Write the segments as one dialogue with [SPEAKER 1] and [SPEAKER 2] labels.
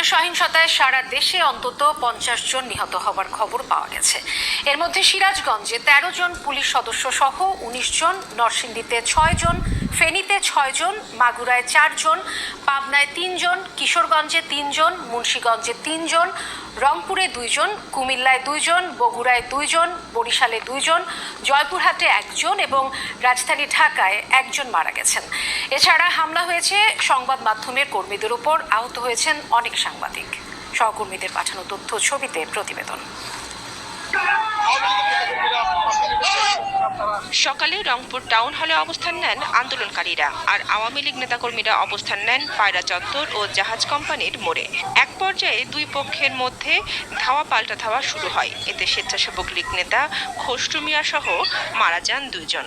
[SPEAKER 1] চট্টগ্রামের সহিংসতায় সারা দেশে অন্তত পঞ্চাশ জন নিহত হওয়ার খবর পাওয়া গেছে। এর মধ্যে সিরাজগঞ্জে তেরো জন পুলিশ সদস্য সহ উনিশ জন, নরসিংদীতে ছয় জন, ফেনীতে ছয় জন, মাগুরায় চারজন পাবনায় তিনজন কিশোরগঞ্জে তিনজন মুন্সীগঞ্জে তিনজন রংপুরে দুইজন, কুমিল্লায় দুইজন, বগুড়ায় দুইজন, বরিশালে দুইজন, জয়পুরহাটে একজন এবং রাজধানী ঢাকায় একজন মারা গেছেন। এছাড়া হামলা হয়েছে সংবাদ মাধ্যমের কর্মীদের উপর আহত হয়েছেন অনেক সাংবাদিক। সহকর্মীদের পাঠানো তথ্য, ছবিতে প্রতিবেদন।
[SPEAKER 2] সকালে রংপুর টাউন হলে অবস্থান নেন আন্দোলনকারীরা। আর আওয়ামী লীগ নেতাকর্মীরা অবস্থান নেন পায়রা চত্বর ও জাহাজ কোম্পানির মোড়ে। এক পর্যায়ে দুই পক্ষের মধ্যে ধাওয়া পাল্টা ধাওয়া শুরু হয়। এতে স্বেচ্ছাসেবক লীগ নেতা খসরু মিয়া সহ মারা যান দুইজন।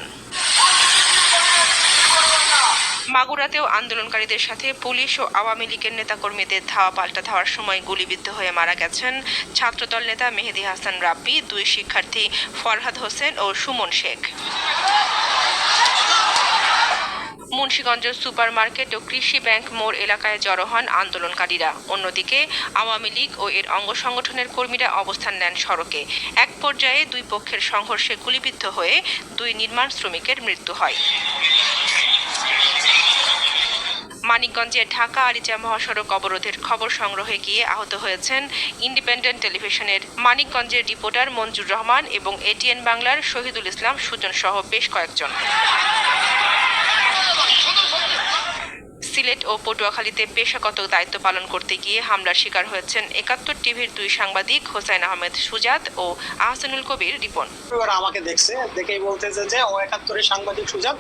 [SPEAKER 2] মাগুরাতেও আন্দোলনকারীদের সাথে পুলিশ ও আওয়ামী লীগের নেতাকর্মীদের ধাওয়া পাল্টা ধাওয়ার সময় গুলিবিদ্ধ হয়ে মারা গেছেন ছাত্রদল নেতা মেহেদি হাসান রাব্বি, দুই শিক্ষার্থী ফরহাদ হোসেন ও সুমন শেখ। মুন্সীগঞ্জের সুপার মার্কেট ও কৃষি ব্যাংক মোড় এলাকায় জড়ো হন আন্দোলনকারীরা। অন্যদিকে আওয়ামী লীগ ও এর অঙ্গ সংগঠনের কর্মীরা অবস্থান নেন সড়কে। এক পর্যায়ে দুই পক্ষের সংঘর্ষে গুলিবিদ্ধ হয়ে দুই নির্মাণ শ্রমিকের মৃত্যু হয়। মানিকগঞ্জে ঢাকা আরিচা মহাসড়ক অবরোধের খবর সংগ্রহে গিয়ে আহত হয়েছেন ইন্ডিপেন্ডেন্ট টেলিভিশনের মানিকগঞ্জের রিপোর্টার মঞ্জুর রহমান এবং এটিএন বাংলার শহীদুল ইসলাম সুজন সহ বেশ কয়েকজন। সিলেট ও পটুয়াখালীতে পেশাগত দায়িত্ব পালন করতে গিয়ে হামলার শিকার হয়েছেন একাত্তর টিভির দুই সাংবাদিক হোসাইন আহমেদ সুজাত ও আহসানুল কবির রিপন।
[SPEAKER 3] আমাকে দেখছে, দেখেই বলতেছে যে, ও একাত্তরের সাংবাদিক সুজাব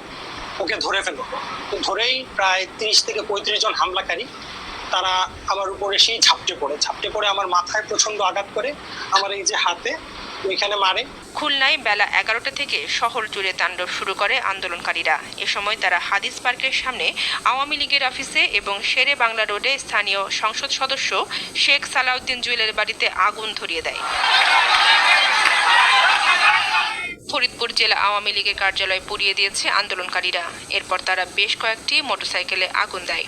[SPEAKER 3] ওকে ধরে ফেলো তো ধরেই প্রায় তিরিশ থেকে পঁয়ত্রিশ জন হামলাকারী, তারা আমার উপরে সেই ঝাপটে পড়ে। ঝাপটে পড়ে আমার মাথায় প্রচণ্ড আঘাত করে, আমার এই যে হাতে, ওইখানে মারে।
[SPEAKER 2] খুলনায় বেলা এগারোটা থেকে শহর জুড়ে তাণ্ডব শুরু করে আন্দোলনকারীরা। এ সময় তারা হাদিস পার্কের সামনে আওয়ামী লীগের অফিসে এবং শেরে বাংলা রোডে স্থানীয় সংসদ সদস্য শেখ সালাউদ্দিন জুয়েলের বাড়িতে আগুন ধরিয়ে দেয়। ফরিদপুর জেলা আওয়ামী লীগের কার্যালয় পুড়িয়ে দিয়েছে আন্দোলনকারীরা। এরপর তারা বেশ কয়েকটি মোটরসাইকেলে আগুন দেয়।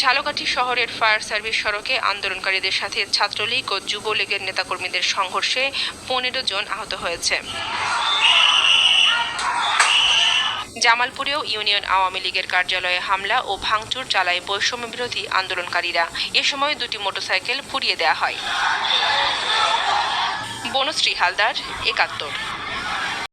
[SPEAKER 2] ঝালকাঠি শহরের ফায়ার সার্ভিস সড়কে আন্দোলনকারীদের সাথে ছাত্রলীগ ও যুবলীগের নেতাকর্মীদের সংঘর্ষে পনেরো জন আহত হয়েছে। জামালপুরেও ইউনিয়ন আওয়ামী লীগের কার্যালয়ে হামলা ও ভাঙচুর চালায় বৈষম্য বিরোধী আন্দোলনকারীরা। এ সময় দুটি মোটরসাইকেল পুড়িয়ে দেওয়া হয়। বনশ্রী হালদার একাত্তর।